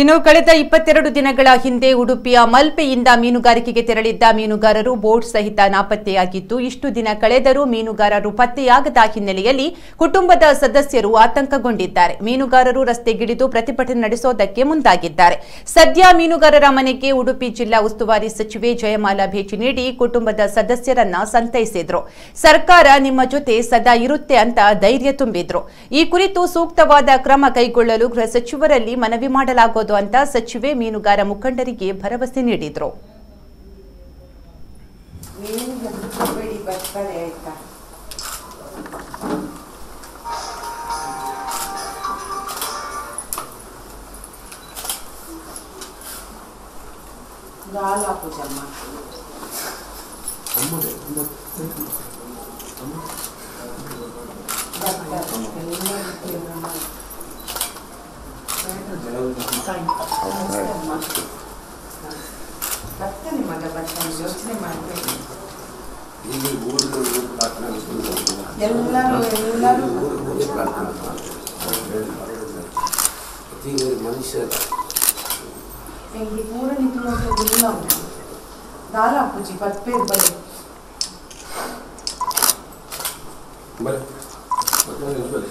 ಇನ್ನು ಕಳೆದ ಇಪ್ಪತ್ತೆರಡು ದಿನಗಳ ಹಿಂದೆ ಉಡುಪಿಯ ಮಲ್ಪೆಯಿಂದ ಮೀನುಗಾರಿಕೆಗೆ ತೆರಳಿದ್ದ ಮೀನುಗಾರರು ಬೋಟ್ ಸಹಿತ ನಾಪತ್ತೆಯಾಗಿದ್ದು, ಇಷ್ಟು ದಿನ ಕಳೆದರೂ ಮೀನುಗಾರರು ಪತ್ತೆಯಾಗದ ಹಿನ್ನೆಲೆಯಲ್ಲಿ ಕುಟುಂಬದ ಸದಸ್ಯರು ಆತಂಕಗೊಂಡಿದ್ದಾರೆ. ಮೀನುಗಾರರು ರಸ್ತೆಗಿಳಿದು ಪ್ರತಿಭಟನೆ ನಡೆಸೋದಕ್ಕೆ ಮುಂದಾಗಿದ್ದಾರೆ. ಸದ್ಯ ಮೀನುಗಾರರ ಮನೆಗೆ ಉಡುಪಿ ಜಿಲ್ಲಾ ಉಸ್ತುವಾರಿ ಸಚಿವೆ ಜಯಮಾಲಾ ಭೇಟಿ ನೀಡಿ ಕುಟುಂಬದ ಸದಸ್ಯರನ್ನ ಸಂತೈಸಿದ್ರು. ಸರ್ಕಾರ ನಿಮ್ಮ ಜೊತೆ ಸದಾ ಇರುತ್ತೆ ಅಂತ ಧೈರ್ಯ ತುಂಬಿದ್ರು. ಈ ಕುರಿತು ಸೂಕ್ತವಾದ ಕ್ರಮ ಕೈಗೊಳ್ಳಲು ಗೃಹ ಸಚಿವರಲ್ಲಿ ಮನವಿ ಮಾಡಲಾಗುವುದು ಅಂತ ಸಚಿವೆ ಮೀನುಗಾರ ಮುಖಂಡರಿಗೆ ಭರವಸೆ ನೀಡಿದ್ರು. ಆಯ್ತಾ ದಾಲ್ ಹಾಕುದಮ್ಮ ಬರ್ತಾನೆ ಮಗ ಬರ್ತಾನೆ ಯೋಚನೆ ಮಾಡಬೇಕು ಎಲ್ಲರೂ ಎಲ್ಲರೂ ಮನುಷ್ಯ ಎಂಗಿ ಪೂರ ನಿಂತು ಇಲ್ಲ ದಾಲ್ ಹಾಕುಜಿ ಪಪ್ಪೆ ಬಳಿ ಬರೀ